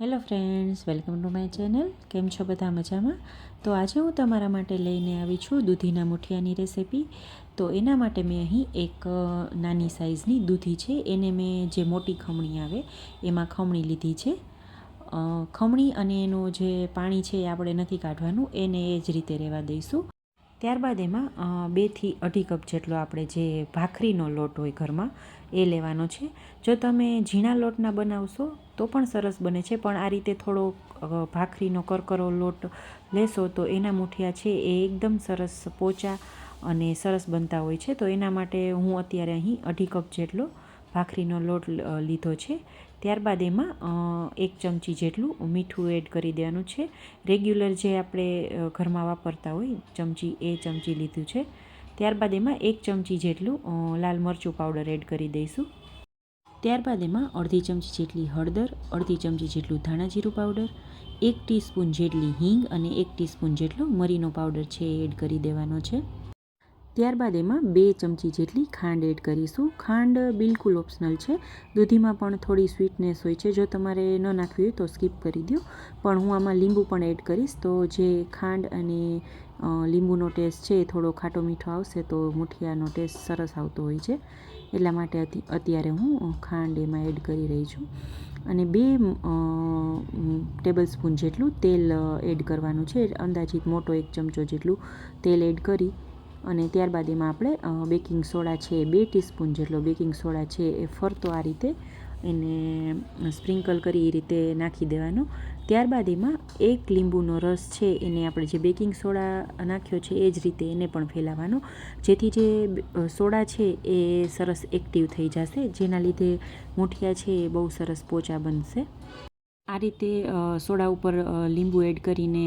Hello friends, welcome to my channel. કેમ છો બધા મજામાં? તો આજે હું તમારા માટે લઈને આવી છું દૂધીના મુઠિયાની રેસિપી. તો એના માટે મેં અહીં એક નાની સાઇઝની દૂધી છે. એને મેં જે મોટી ખમણી આવે, એમાં ખમણી લીધી છે. ખમણી અને એનું જે પાણી છે એ આપણે નથી કાઢવાનું. એને એ જ રીતે રહેવા દઈશું. ત્યારબાદ એમાં બેથી અઢી કપ જેટલો આપણે જે ભાખરીનો લોટ હોય ઘરમાં, એ લેવાનો છે. જો તમે ઝીણા લોટના બનાવશો, તો પણ સરસ બને છે. પણ આ રીતે થોડો ભાખરીનો કરકરો લોટ લેશો, તો એના મુઠિયા છે એ એકદમ સરસ પોચા અને સરસ બનતા હોય છે. તો એના માટે હું અત્યારે અહીં અઢી કપ જેટલો ભાખરીનો લોટ લીધો છે. ત્યારબાદ એમાં એક ચમચી જેટલું મીઠું એડ કરી દેવાનું છે. રેગ્યુલર જે આપણે ઘરમાં વાપરતા હોય, ચમચી એ ચમચી લીધું છે. ત્યારબાદ એમાં એક ચમચી જેટલું લાલ મરચું પાવડર એડ કરી દઈશું. ત્યારબાદ એમાં અડધી ચમચી જેટલી હળદર, અડધી ચમચી જેટલું ધાણા જીરું પાવડર, એક ટીસ્પૂન જેટલી હિંગ અને એક ટીસ્પૂન જેટલો મરીનો પાવડર છે એ એડ કરી દેવાનો છે. ત્યારબાદ એમાં બે ચમચી જેટલી ખાંડ એડ કરીશું. ખાંડ બિલકુલ ઓપ્શનલ છે. દૂધીમાં પણ થોડી સ્વીટનેસ હોય છે. જો તમારે ન નાખવી હોય તો સ્કીપ કરી દો. પણ હું આમાં લીંબુ પણ એડ કરીશ. તો જે ખાંડ અને લીંબુનો ટેસ્ટ છે એ થોડો ખાટો મીઠો આવશે તો મુઠિયાનો ટેસ્ટ સરસ આવતો હોય છે. એટલા માટે અત્યારે હું ખાંડ એમાં એડ કરી રહી છું. અને બે ટેબલ સ્પૂન જેટલું તેલ એડ કરવાનું છે. અંદાજિત મોટો એક ચમચો જેટલું તેલ એડ કરી અને ત્યારબાદ એમાં આપણે બેકિંગ સોડા છે બે ટીસ્પૂન જેટલો બેકિંગ સોડા છે એ ફરતો આ રીતે એને સ્પ્રિંકલ કરી એ રીતે નાખી દેવાનો. ત્યારબાદ એમાં એક લીંબુનો રસ છે એને આપણે જે બેકિંગ સોડા નાખ્યો છે એ જ રીતે એને પણ ફેલાવવાનો. જેથી જે સોડા છે એ સરસ એક્ટિવ થઈ જશે, જેના લીધે મૂઠિયા છે એ બહુ સરસ પોચા બનશે. આ રીતે સોડા ઉપર લીંબુ એડ કરીને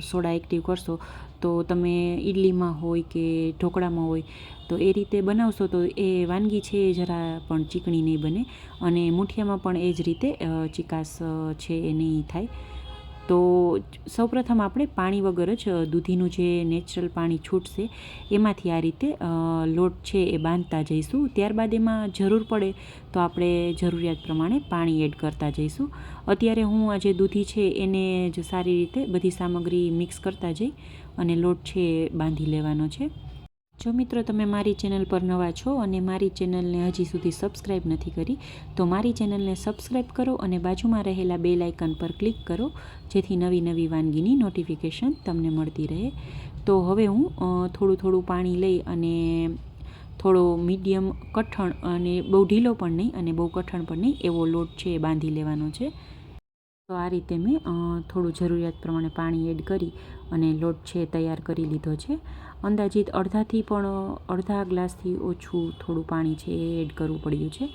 સોડા એક્ટિવ કરશો તો તમે ઇડલીમાં હોય કે ઢોકળામાં હોય તો એ રીતે બનાવશો તો એ વાનગી છે એ જરા પણ ચીકણી નહીં બને અને મુઠિયામાં પણ એ જ રીતે ચિકાસ છે એ નહીં થાય. તો સૌપ્રથમ આપણે પાણી વગર જ દૂધીનું જે નેચરલ પાણી છૂટશે, એમાંથી આ રીતે લોટ છે એ બાંધતા જઈશું. ત્યારબાદ એમાં જરૂર પડે તો આપણે જરૂરિયાત પ્રમાણે પાણી એડ કરતા જઈશું. અત્યારે હું આ જે દૂધી છે એને જ સારી રીતે બધી સામગ્રી મિક્સ કરતા જઈ અને લોટ છે એ બાંધી લેવાનો છે. જો મિત્રો તમે મારી ચેનલ પર નવા છો અને મારી ચેનલને હજી સુધી સબસ્ક્રાઈબ નથી કરી, તો મારી ચેનલને સબસ્ક્રાઈબ કરો અને બાજુમાં રહેલા બે લાઇકન પર ક્લિક કરો, જેથી નવી નવી વાનગીની નોટિફિકેશન તમને મળતી રહે. તો હવે હું થોડું થોડું પાણી લઈ અને થોડો મીડિયમ કઠણ અને બહુ ઢીલો પણ નહીં અને બહુ કઠણ પણ નહીં, એવો લોટ છે એ બાંધી લેવાનો છે. તો આ રીતે મેં થોડું જરૂરિયાત પ્રમાણે પાણી એડ કરી અને લોટ છે તૈયાર કરી લીધો છે. અંદાજિત અડધાથી પણ, અડધા ગ્લાસથી ઓછું થોડું પાણી છે એ એડ કરવું પડ્યું છે.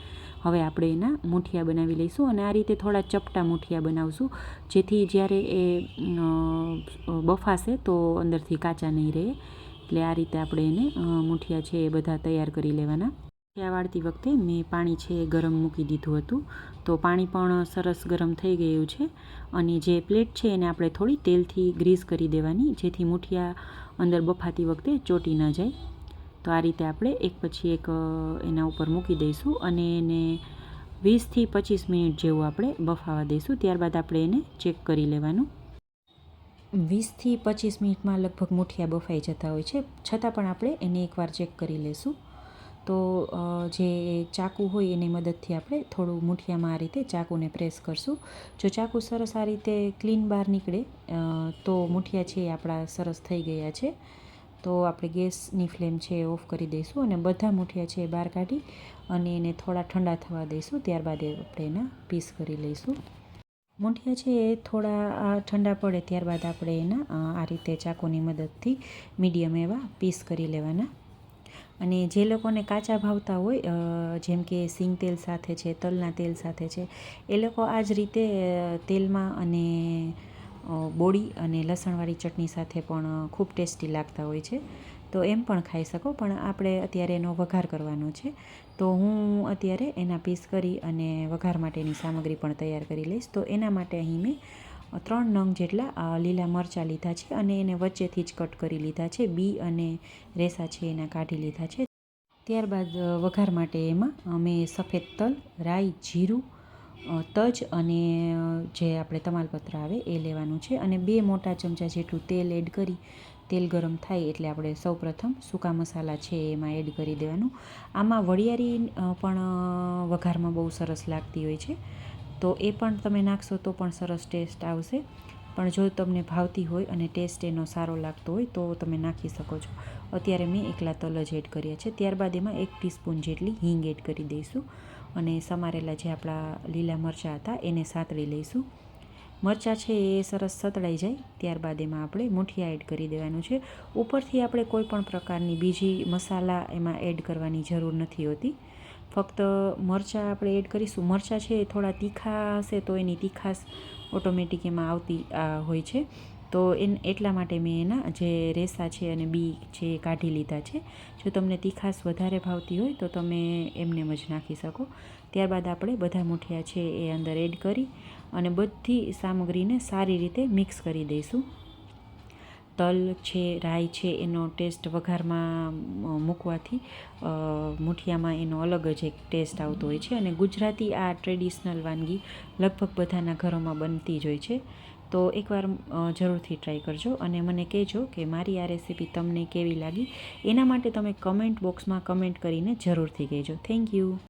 હવે આપણે એના મૂઠિયા બનાવી લઈશું અને આ રીતે થોડા ચપટા મૂઠિયા બનાવશું, જેથી જ્યારે એ બફાશે તો અંદરથી કાચા નહીં રહે. એટલે આ રીતે આપણે એને મૂઠિયા છે એ બધા તૈયાર કરી લેવાના. મુઠિયા વાળતી વખતે મેં પાણી છે ગરમ મૂકી દીધું હતું. તો પાણી પણ સરસ ગરમ થઈ ગયું છે અને જે પ્લેટ છે એને આપણે થોડી તેલથી ગ્રીસ કરી દેવાની, જેથી મુઠિયા અંદર બફાતી વખતે ચોટી ન જાય. તો આ રીતે આપણે એક પછી એક એના ઉપર મૂકી દઈશું અને એને વીસથી પચીસ મિનિટ જેવું આપણે બફાવા દઈશું. ત્યારબાદ આપણે એને ચેક કરી લેવાનું. વીસથી પચીસ મિનિટમાં લગભગ મુઠિયા બફાઈ જતા હોય છે. છતાં પણ આપણે એને એકવાર ચેક કરી લઈશું તો જે ચાકુ હોય એની મદદથી આપણે થોડું મુઠિયામાં આ રીતે ચાકુને પ્રેસ કરશું. જો ચાકુ સરસ આ રીતે ક્લીન બહાર નીકળે તો મુઠિયા છે એ આપણા સરસ થઈ ગયા છે. તો આપણે ગેસની ફ્લેમ છે એ ઓફ કરી દઈશું અને બધા મુઠિયા છે એ બહાર કાઢી અને એને થોડા ઠંડા થવા દઈશું. ત્યારબાદ આપણે એના પીસ કરી લઈશું. મૂઠિયા છે એ થોડા ઠંડા પડે ત્યારબાદ આપણે એના આ રીતે ચાકુની મદદથી મીડિયમ એવા પીસ કરી લેવાના. અને જે લોકોને કાચા ભાવતા હોય જેમ કે સિંગ તેલ સાથે છે, તલના તેલ સાથે છે, એ લોકો આ જ રીતે તેલમાં અને બોડી અને લસણવાળી ચટણી સાથે પણ ખૂબ ટેસ્ટી લાગતા હોય છે. તો એમ પણ ખાઈ શકો, પણ આપણે અત્યારે એનો વઘાર કરવાનો છે. તો હું અત્યારે એના પીસ કરી અને વઘાર માટેની સામગ્રી પણ તૈયાર કરી લઈશ. તો એના માટે અહીં મેં ત્રણ નંગ જેટલા લીલા મરચાં લીધા છે અને એને વચ્ચેથી જ કટ કરી લીધા છે. બી અને રેસા છે એના કાઢી લીધા છે. ત્યારબાદ વઘાર માટે એમાં અમે સફેદ તલ, રાઈ, જીરું તજ અને જે આપણે તમાલપત્ર આવે એ લેવાનું છે. અને બે મોટા ચમચા જેટલું તેલ એડ કરી, તેલ ગરમ થાય એટલે આપણે સૌપ્રથમ સૂકા મસાલા છે એમાં એડ કરી દેવાનું. આમાં વરિયાળી પણ વઘારમાં બહુ સરસ લાગતી હોય છે. તો એ પણ તમે નાખશો તો પણ સરસ ટેસ્ટ આવશે. પણ જો તમને ભાવતી હોય અને ટેસ્ટ એનો સારો લાગતો હોય તો તમે નાખી શકો છો. અત્યારે મેં એકલા તલ જ એડ કર્યા છે. ત્યારબાદ એમાં એક ટીસ્પૂન જેટલી હિંગ એડ કરી દઈશું. અને સમારેલા જે આપણા લીલા મરચાં હતા એને સાતળી લઈશું. મરચાં છે એ સરસ સતળાઈ જાય. ત્યારબાદ એમાં આપણે મુઠિયા એડ કરી દેવાનું છે. ઉપરથી આપણે કોઈ પણ પ્રકારની બીજી મસાલા એમાં એડ કરવાની જરૂર નથી હોતી. ફક્ત મરચાં આપણે એડ કરીશું. મરચાં છે એ થોડા તીખા હશે તો એની તીખાશ ઓટોમેટિક એમાં આવતી હોય છે. તો એન, એટલા માટે મેં એના જે રેસા છે અને બી છે એ કાઢી લીધા છે. જો તમને તીખાશ વધારે ભાવતી હોય તો તમે એમને જ નાખી શકો. ત્યારબાદ આપણે બધા મૂઠિયા છે એ અંદર એડ કરી અને બધી સામગ્રીને સારી રીતે મિક્સ કરી દઈશું. તલ છે, રાઈ છે, એનો ટેસ્ટ વઘારમાં મૂકવાથી મૂઠિયામાં એનો અલગ જ એક ટેસ્ટ આવતો હોય છે. અને ગુજરાતી આ ટ્રેડિશનલ વાનગી લગભગ બધાના ઘરોમાં બનતી જ હોય છે. તો એકવાર જરૂરથી ટ્રાય કરજો અને મને કહેજો કે મારી આ રેસીપી તમને કેવી લાગી. એના માટે તમે કમેન્ટ બોક્સમાં કમેન્ટ કરીને જરૂરથી કહેજો. Thank you